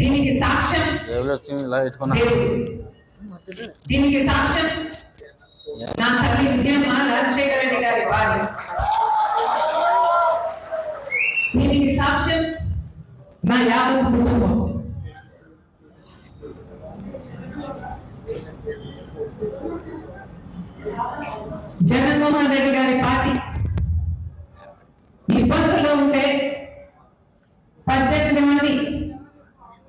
దీనికి సాక్ష్యం ఇలా పెట్టుకున్నా. దీనికి సాక్ష్యం నా తల్లి విజయమ్మ రాజశేఖర రెడ్డి గారి భార్య దీనికి సాక్ష్యం నా యావత్ కుటుంబం. జగన్మోహన్ రెడ్డి గారి పార్టీ. ఇబ్బందుల్లో ఉంటే పద్దెనిమిది మంది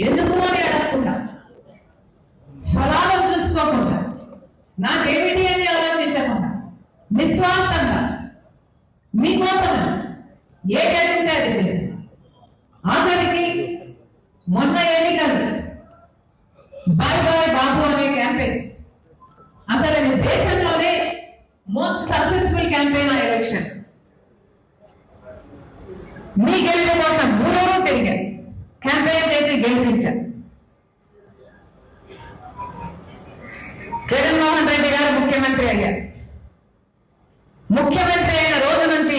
ఎందుకు అని అడగకుండా? స్వలాభం చూసుకోకుండా. నాకేమిటి అని ఆలోచించకుండా. నిస్వార్థంగా. మీకోసం ఏ జరిగితే అది చేసింది ఆఖరికి మొన్న ఎన్నికలు. బాయ్ బాయ్ బాబు అనే క్యాంపెయిన్. అసలు అది దేశంలోనే మోస్ట్ సక్సెస్ఫుల్ క్యాంపెయిన్ ఆ ఎలక్షన్ మీ గెలుపు కోసం మూడోడు తిరిగారు. గెలిపించారు జగన్మోహన్ రెడ్డి గారు ముఖ్యమంత్రి అయ్యారు. ముఖ్యమంత్రి అయిన రోజు నుంచి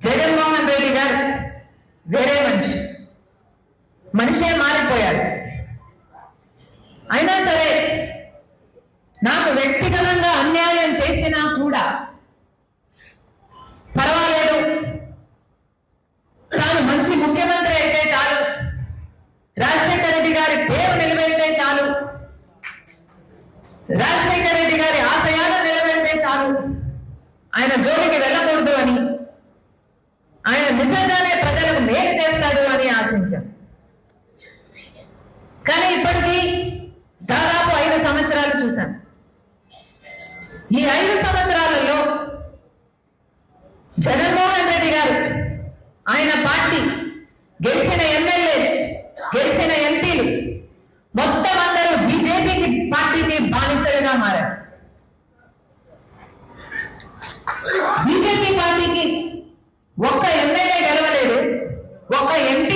జగన్మోహన్ రెడ్డి గారు వేరే మనిషి. మనిషే మారిపోయాడు. అయినా సరే నాకు వ్యక్తిగతంగా అన్యాయం చేసినా కూడా రాజశేఖర రెడ్డి గారి పేరు నిలబెడితే చాలు. రాజశేఖర రెడ్డి గారి ఆశయాలను నిలబెడితే చాలు. ఆయన జోలికి వెళ్ళకూడదు అని ఆయన నిజంగానే ప్రజలకు మేలు చేస్తాడు అని ఆశించాం. కానీ ఇప్పటికీ దాదాపు ఐదు సంవత్సరాలు చూశాను ఈ ఐదు సంవత్సరాలలో జగన్మోహన్ రెడ్డి గారు ఆయన పార్టీ గెలిచిన ఎమ్మెల్యే బీజేపీ పార్టీకి ఒక్క ఎమ్మెల్యే గెలవలేదు ఒక్క ఎంపీ